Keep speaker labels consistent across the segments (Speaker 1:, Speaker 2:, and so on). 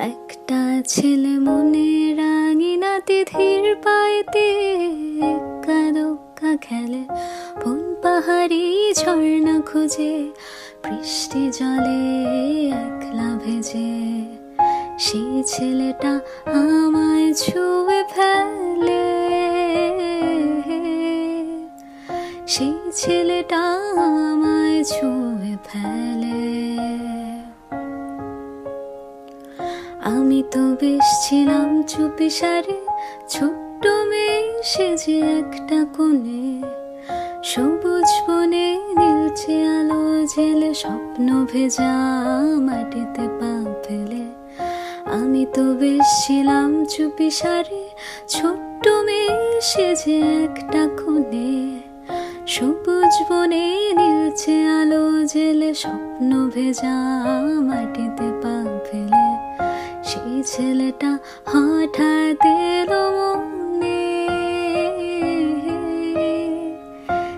Speaker 1: একটা ছেলে মনে রাঙিনাতে ধীর পাইতে দোক্কা খেলে। বন পাহাড়ি ঝর্ণা খুঁজে, বৃষ্টি জলে একলা ভেজে। সেই ছেলেটা আমায় ছুঁয়ে ফেলে। সেই ছেলেটা আমায় ছুঁয়ে ফেলে। আমি তো বেশ ছিলাম চুপি সারে, ছোট্ট মেয়ে সেজে একটা কোণে। সবুজ বনে নীলচে আলো জেলে স্বপ্ন ভেজা মাটিতে পা ফেলে। আমি তো বেশ ছিলাম চুপি সারে, ছোট্ট মেয়ে সেজে একটা কোণে। সবুজ বনে নীলচে আলো জেলে স্বপ্ন ভেজা মাটিতে পা ফেলে। ছেলেটা হঠাৎ এলো মনে।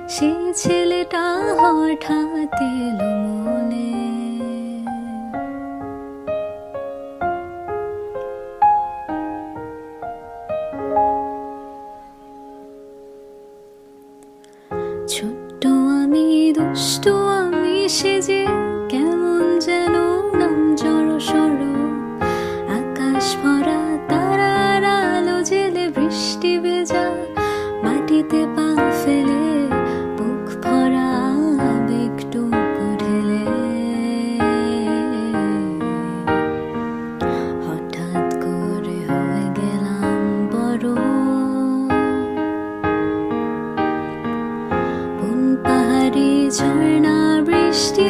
Speaker 1: সেই ছেলেটা হঠাৎ এলো মনে। ছোট্ট আমি দুষ্ট আমি সেজে ঝর্ণা বৃষ্টি